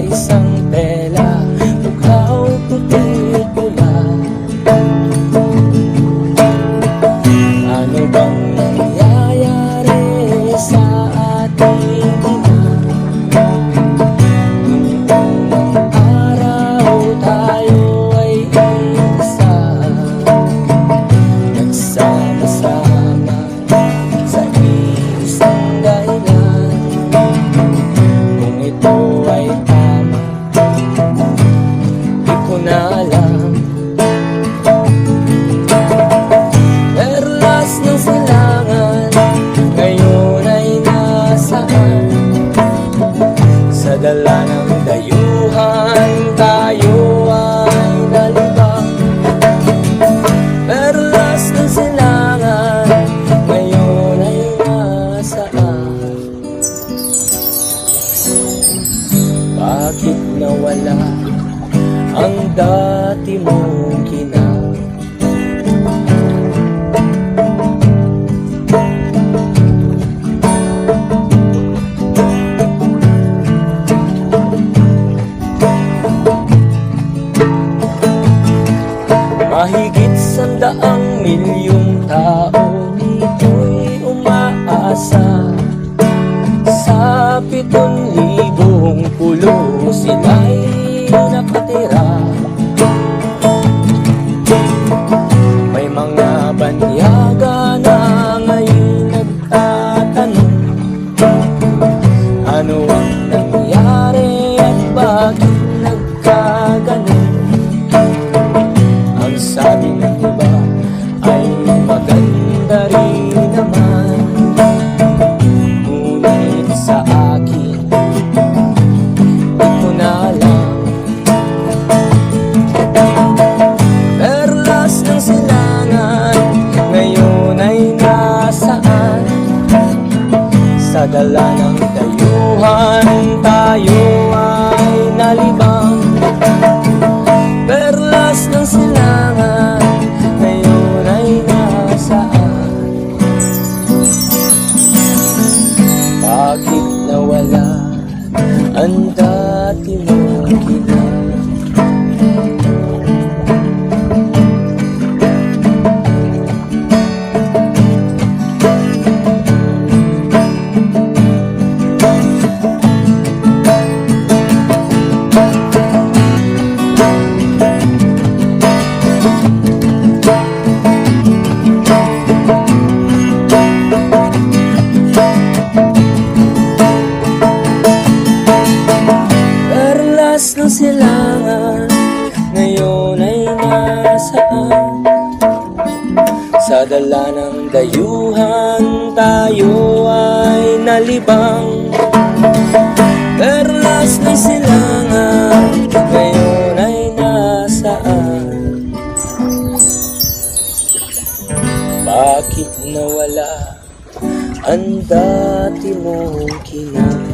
isang pera dala ng dayuhan Tayo ay nalibang. Perlas ng silangan Ngayon ay nasaan? Bakit nawala ang dati mong kinang Mahigit sandaang milyong tao Dito'y umaasa. Sa pitong libong pulo Sila'y dati mong nasaan Sa dala ng dayuhan Tayo ay nalibang. Perlas ng silangan Ngayon ay nasaan? Bakit nawala Ang dati mong kinang